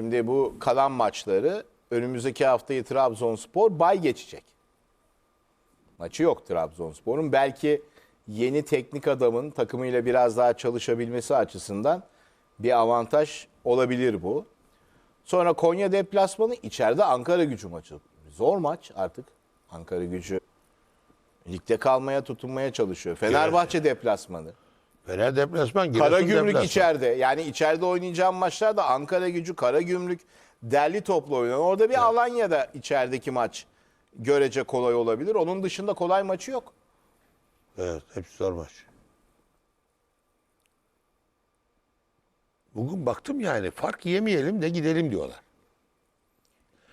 Şimdi bu kalan maçları önümüzdeki haftayı Trabzonspor bay geçecek. Maçı yok Trabzonspor'un. Belki yeni teknik adamın takımıyla biraz daha çalışabilmesi açısından bir avantaj olabilir bu. Sonra Konya deplasmanı içeride Ankara gücü maçı. Zor maç artık. Ankara gücü ligde kalmaya tutunmaya çalışıyor. Fenerbahçe deplasmanı. Fener deplasman, Giresun Karagümrük deplasman. içeride. Yani içeride oynayacağım maçlarda Ankara gücü, Karagümrük derli toplu oynuyor. Orada bir Alanya'da içerideki maç görece kolay olabilir. Onun dışında kolay maçı yok. Evet, hepsi zor maç. Bugün baktım yani fark yemeyelim de gidelim diyorlar.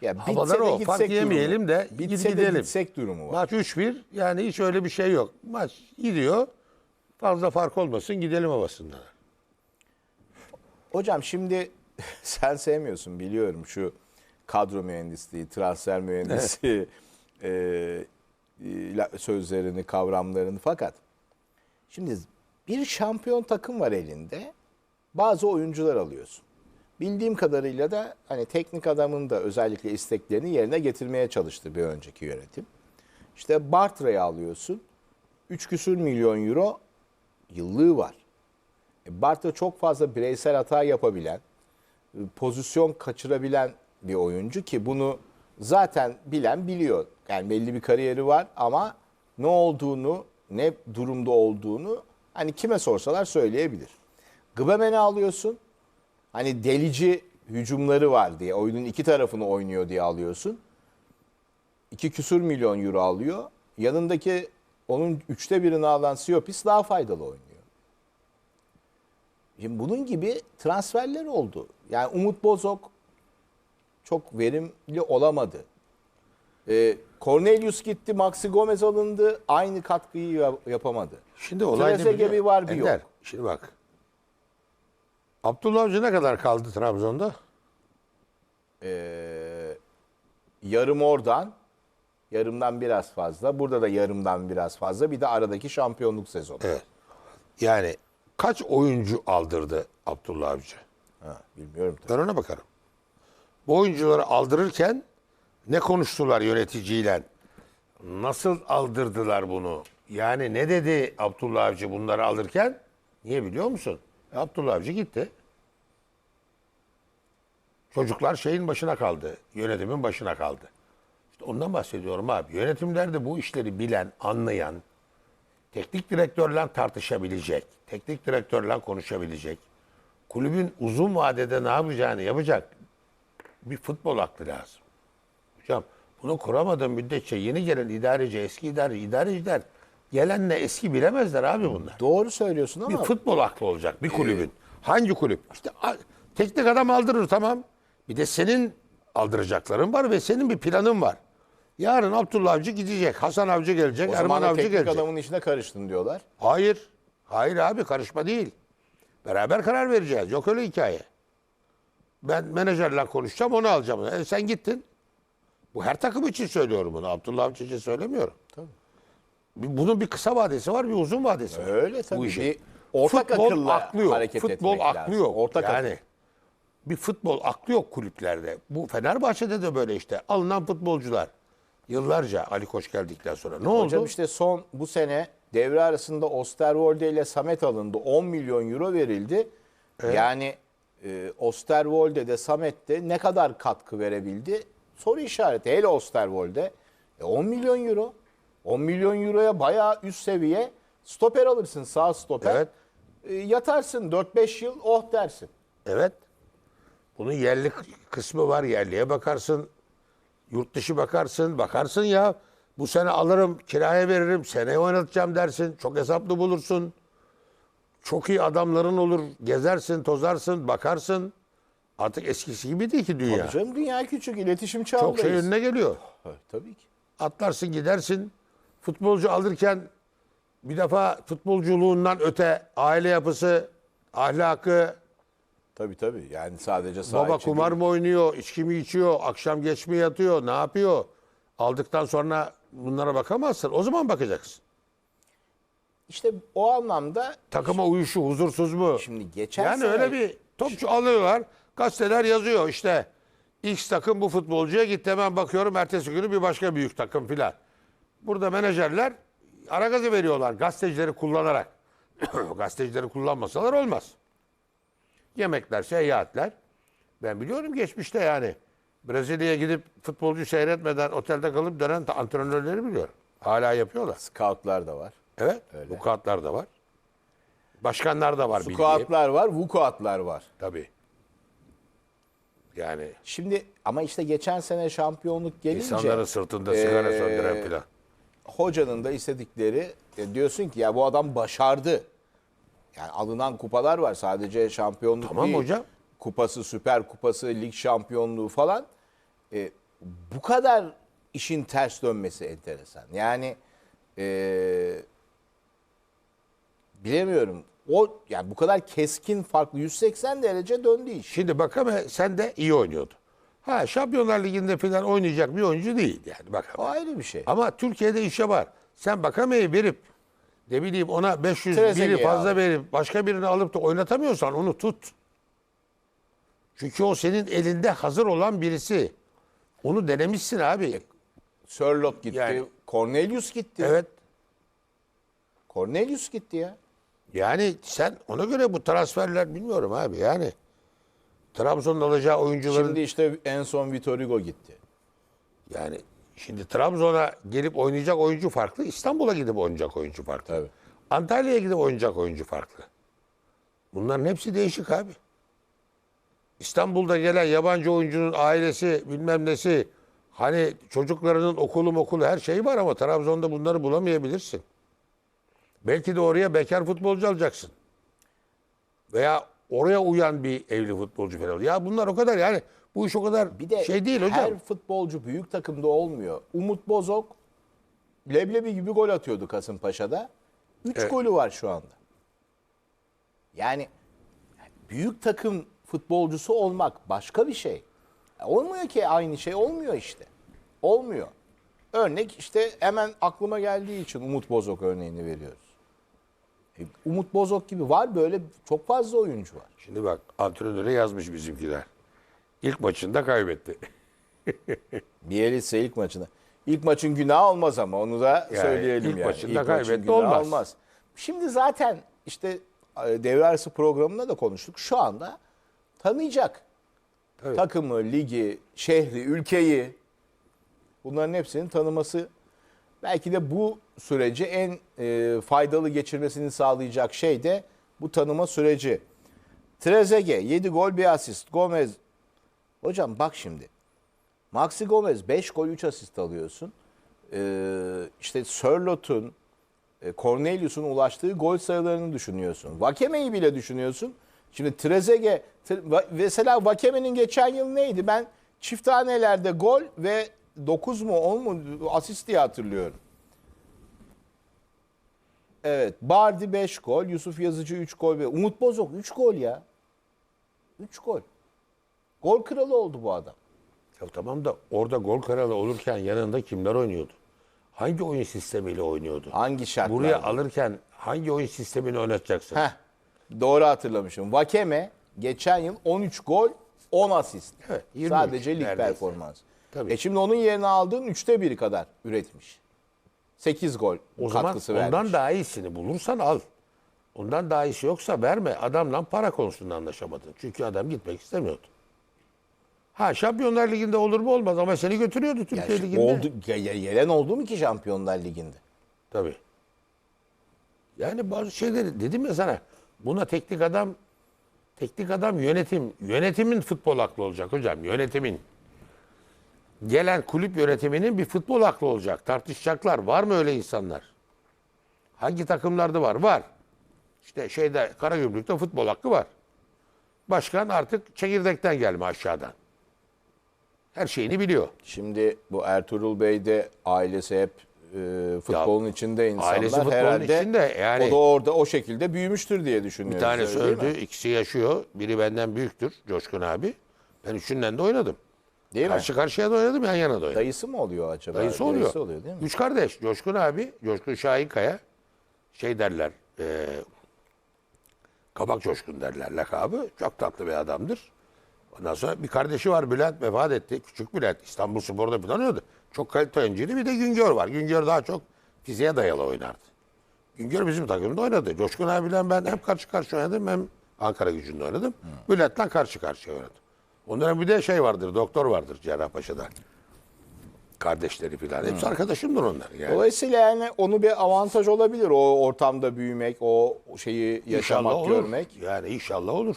Ya Havalar o, fark yemeyelim de bitse de gidelim. gitsek durumu var. Maç 3-1 yani hiç öyle bir şey yok. Maç gidiyor. Fazla fark olmasın gidelim havasında. Hocam şimdi sen sevmiyorsun biliyorum şu kadro mühendisliği, transfer mühendisliği e, la- sözlerini, kavramlarını fakat şimdi bir şampiyon takım var elinde. Bazı oyuncular alıyorsun. Bildiğim kadarıyla da hani teknik adamın da özellikle isteklerini yerine getirmeye çalıştı bir önceki yönetim. İşte Bartra'yı alıyorsun. 3 küsür milyon euro yıllığı var. E, Bartra çok fazla bireysel hata yapabilen, e, pozisyon kaçırabilen bir oyuncu ki bunu zaten bilen biliyor. Yani belli bir kariyeri var ama ne olduğunu, ne durumda olduğunu hani kime sorsalar söyleyebilir. Gıbemen'i alıyorsun. Hani delici hücumları var diye, oyunun iki tarafını oynuyor diye alıyorsun. 2 küsür milyon euro alıyor. Yanındaki onun üçte birini alan Siopis daha faydalı oynuyor. Şimdi bunun gibi transferler oldu. Yani Umut Bozok çok verimli olamadı. Ee, Cornelius gitti, Maxi Gomez alındı. Aynı katkıyı yap- yapamadı. Şimdi olay ne biliyor bir var bir Ender, yok. Şimdi bak. Abdullah Avcı ne kadar kaldı Trabzon'da? Ee, yarım oradan, yarımdan biraz fazla. Burada da yarımdan biraz fazla. Bir de aradaki şampiyonluk sezonu. Evet. Yani kaç oyuncu aldırdı Abdullah Avcı? Ha, bilmiyorum tabii. Ben ona bakarım. Bu oyuncuları aldırırken ne konuştular yöneticiyle? Nasıl aldırdılar bunu? Yani ne dedi Abdullah Avcı bunları alırken? Niye biliyor musun? E, Abdullah Avcı gitti. Çocuklar şeyin başına kaldı. Yönetimin başına kaldı. Ondan bahsediyorum abi. Yönetimlerde bu işleri bilen, anlayan, teknik direktörle tartışabilecek, teknik direktörle konuşabilecek, kulübün uzun vadede ne yapacağını yapacak bir futbol aklı lazım. Hocam bunu kuramadığın müddetçe yeni gelen idareci, eski idareci, idareciler gelenle eski bilemezler abi bunlar. Doğru söylüyorsun Bir ama futbol aklı olacak bir kulübün. Hangi kulüp? İşte teknik adam aldırır tamam. Bir de senin aldıracakların var ve senin bir planın var. Yarın Abdullah Avcı gidecek, Hasan Avcı gelecek, o Erman zaman Avcı gelecek. adamın işine karıştın diyorlar. Hayır. Hayır abi karışma değil. Beraber karar vereceğiz. Yok öyle hikaye. Ben menajerle konuşacağım onu alacağım. E, sen gittin. Bu her takım için söylüyorum bunu. Abdullah Avcı için söylemiyorum. Tabii. Bunun bir kısa vadesi var, bir uzun vadesi var. Öyle tabii. Bu işin. Bir ortak futbol akılla aklı yok. hareket futbol etmek aklı lazım. yok. Ortak yani akıl. bir futbol aklı yok kulüplerde. Bu Fenerbahçe'de de böyle işte. Alınan futbolcular yıllarca Ali Koç geldikten sonra ne oldu? Hocam işte son bu sene devre arasında Osterwolde ile Samet alındı. 10 milyon euro verildi. Yani e, Osterwolde de Samet de ne kadar katkı verebildi? Soru işareti. Hele Osterwolde. E, 10 milyon euro. 10 milyon euroya bayağı üst seviye stoper alırsın sağ stoper. Evet. E, yatarsın 4-5 yıl oh dersin. Evet. Bunun yerli kısmı var. Yerliye bakarsın. Yurt dışı bakarsın. Bakarsın ya. Bu sene alırım, kiraya veririm, seneye oynatacağım dersin. Çok hesaplı bulursun. Çok iyi adamların olur. Gezersin, tozarsın, bakarsın. Artık eskisi gibi değil ki dünya. Tabii canım dünya küçük iletişim çağındayız. Çok şey önüne geliyor. Ha, Tabii ki. Atlarsın gidersin. Futbolcu alırken bir defa futbolculuğundan öte aile yapısı, ahlakı, Tabii tabii. Yani sadece sağ Baba içi kumar değil. mı oynuyor, içki mi içiyor, akşam geç mi yatıyor, ne yapıyor? Aldıktan sonra bunlara bakamazsın. O zaman bakacaksın. İşte o anlamda Takıma uyuşu, huzursuz mu? Şimdi geçen yani sene- öyle bir topçu alıyorlar. Gazeteler yazıyor işte X takım bu futbolcuya gitti hemen bakıyorum ertesi günü bir başka büyük takım filan. Burada menajerler ara gazı veriyorlar gazetecileri kullanarak. gazetecileri kullanmasalar olmaz. Yemekler, seyahatler. Ben biliyorum geçmişte yani. Brezilya'ya gidip futbolcu seyretmeden otelde kalıp dönen antrenörleri biliyorum. Hala yapıyorlar. Scoutlar da var. Evet. Bu kağıtlar da var. Başkanlar da var. Scoutlar var, vukuatlar var. Tabii. Yani Şimdi ama işte geçen sene şampiyonluk gelince insanların sırtında sigara Ee, söndüren filan. hocanın da istedikleri e, diyorsun ki ya bu adam başardı. Yani alınan kupalar var sadece şampiyonluk Tamam değil. hocam. Kupası, süper kupası, lig şampiyonluğu falan. E, bu kadar işin ters dönmesi enteresan. Yani e, bilemiyorum. O yani bu kadar keskin farklı 180 derece döndü iş. Şimdi Bakame sen de iyi oynuyordu. Ha Şampiyonlar Ligi'nde falan oynayacak bir oyuncu değil yani O Bakame. ayrı bir şey. Ama Türkiye'de işe var. Sen Bakame'yi verip ne bileyim ona 500 Trezeguet'i biri fazla verip başka birini alıp da oynatamıyorsan onu tut. Çünkü o senin elinde hazır olan birisi. Onu denemişsin abi. Sörlot gitti. Yani- Cornelius gitti. Evet. Cornelius gitti ya. Yani sen ona göre bu transferler bilmiyorum abi yani. Trabzon'un alacağı oyuncuların Şimdi işte en son Vitor Hugo gitti. yani şimdi Trabzon'a gelip oynayacak oyuncu farklı, İstanbul'a gidip oynayacak oyuncu farklı. Tabii. Antalya'ya gidip oynayacak oyuncu farklı. Bunların hepsi değişik abi. İstanbul'da gelen yabancı oyuncunun ailesi bilmem nesi hani çocuklarının okulu okulu her şeyi var ama Trabzon'da bunları bulamayabilirsin. Belki de oraya bekar futbolcu alacaksın. Veya oraya uyan bir evli futbolcu falan. Ya bunlar o kadar yani bu iş o kadar Bir de şey değil hocam. her futbolcu büyük takımda olmuyor. Umut Bozok leblebi gibi gol atıyordu Kasımpaşa'da. 3 Evet. golü var şu anda. Yani büyük takım futbolcusu olmak başka bir şey. Olmuyor ki aynı şey olmuyor işte. Olmuyor. Örnek işte hemen aklıma geldiği için Umut Bozok örneğini veriyoruz. E, Umut Bozok gibi var böyle çok fazla oyuncu var. Şimdi bak antrenöre yazmış bizimkiler. İlk maçında kaybetti. Bielitsa ilk maçında. İlk maçın günahı olmaz ama onu da Yani söyleyelim ilk yani. maçında maçın kaybetti, günahı olmaz. Şimdi zaten işte e, devre arası programında da konuştuk. Şu anda tanıyacak. Tabii. Takımı, ligi, şehri, ülkeyi bunların hepsinin tanıması belki de bu süreci en e, faydalı geçirmesini sağlayacak şey de bu tanıma süreci. Trezeguet 7 gol 1 asist. Gomez Hocam bak şimdi. Maxi Gomez 5 gol 3 asist alıyorsun. Ee, işte Sörlot'un, e, Cornelius'un ulaştığı gol sayılarını düşünüyorsun. Vakeme'yi bile düşünüyorsun. Şimdi Trezeguet, Tre- Va- mesela Vakeme'nin geçen yıl neydi? Ben çift tanelerde gol ve 9 mu 10 mu asist diye hatırlıyorum. Evet. Bardi 5 gol, Yusuf Yazıcı 3 gol ve Umut Bozok 3 gol ya. 3 gol. Gol kralı oldu bu adam. Ya tamam da orada gol kralı olurken yanında kimler oynuyordu? Hangi oyun sistemiyle oynuyordu? Hangi şartlarda? Buraya alırken hangi oyun sistemini oynatacaksın? Heh, doğru hatırlamışım. Vakeme geçen yıl 13 gol, 10 asist. Evet, 23 Sadece lig neredeyse. performansı. Tabii. E şimdi onun yerine aldığın üçte biri kadar üretmiş. 8 gol o zaman katkısı ondan vermiş. daha iyisini bulursan al. Ondan daha iyisi yoksa verme. Adamla para konusunda anlaşamadın. Çünkü adam gitmek istemiyordu. Ha Şampiyonlar Ligi'nde olur mu olmaz ama seni götürüyordu Türkiye Yani Ligi'nde. oldu, ge- ge- gelen oldu mu ki Şampiyonlar Ligi'nde? Tabii. Yani bazı şeyleri dedim ya sana. Buna teknik adam teknik adam yönetim. Yönetimin futbol aklı olacak hocam. Yönetimin. Gelen kulüp yönetiminin bir futbol aklı olacak. Tartışacaklar. Var mı öyle insanlar? Hangi takımlarda var? Var. İşte şeyde Karagümrük'te futbol hakkı var. Başkan artık çekirdekten gelme aşağıdan. Her şeyini biliyor. Şimdi bu Ertuğrul Bey de ailesi hep e, futbolun içinde insanlar. ailesi futbolun Herhalde içinde, yani- o da orada o şekilde büyümüştür diye düşünüyorum. Bir tanesi öldü, ikisi yaşıyor. Biri benden büyüktür, Coşkun abi. Ben üçünden de oynadım. Değil mi? Karşı karşıya da oynadım, yan yana da oynadım. Dayısı mı oluyor acaba? Dayısı oluyor. Dayısı oluyor değil mi? Üç kardeş, Coşkun abi, Coşkun Şahinkaya. Şey derler, e, Kabak Coşkun derler lakabı. Çok tatlı bir adamdır. Ondan sonra bir kardeşi var Bülent vefat etti. Küçük Bülent İstanbul Spor'da falan oynadı. Çok kalite oyuncuydu. Bir de Güngör var. Güngör daha çok fiziğe dayalı oynardı. Güngör bizim takımda oynadı. Coşkun abiyle ben hem karşı karşıya oynadım hem Ankara gücünde oynadım. Bülent'le karşı karşıya oynadım. Onların bir de şey vardır, doktor vardır Cerrahpaşa'da. Kardeşleri falan. Hepsi arkadaşımdır onlar. Yani. Dolayısıyla yani onu bir avantaj olabilir. O ortamda büyümek, o şeyi yaşamak, olur. görmek. Yani inşallah olur.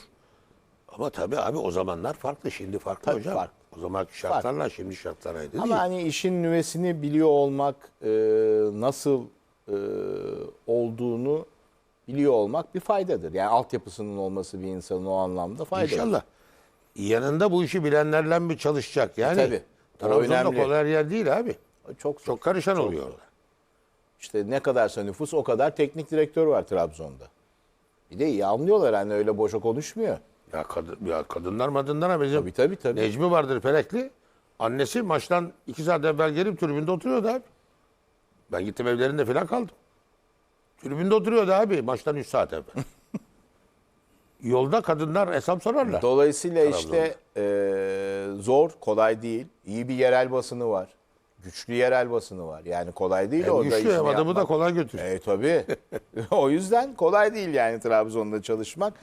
Ama tabii abi o zamanlar farklı. Şimdi farklı Tabii hocam. farklı. O zamanki şartlarla şimdi şartlar ayrı değil. Ama hani işin nüvesini biliyor olmak, e, nasıl e, olduğunu biliyor olmak bir faydadır. Yani altyapısının olması bir insanın o anlamda faydalı. İnşallah. Yanında bu işi bilenlerle mi çalışacak? Yani Tabii. O Trabzon'da kolay yer değil abi. Çok Çok karışan oluyor orada. İşte ne kadarsa nüfus o kadar teknik direktör var Trabzon'da. Bir de iyi anlıyorlar hani öyle boşa konuşmuyor. Ya, kadın, ya kadınlar madınlar ha bizim Tabii tabii tabii. Necmi vardır Felekli. Annesi maçtan iki saat evvel gelip tribünde oturuyordu abi. Ben gittim evlerinde falan kaldım. Tribünde oturuyordu abi maçtan 3 saat evvel. Yolda kadınlar hesap sorarlar. Dolayısıyla işte e, zor, kolay değil. İyi bir yerel basını var. Güçlü yerel basını var. Yani kolay değil Hem orada güçlü adamı da yapmak. kolay götürüyor. E tabii. o yüzden kolay değil yani Trabzon'da çalışmak.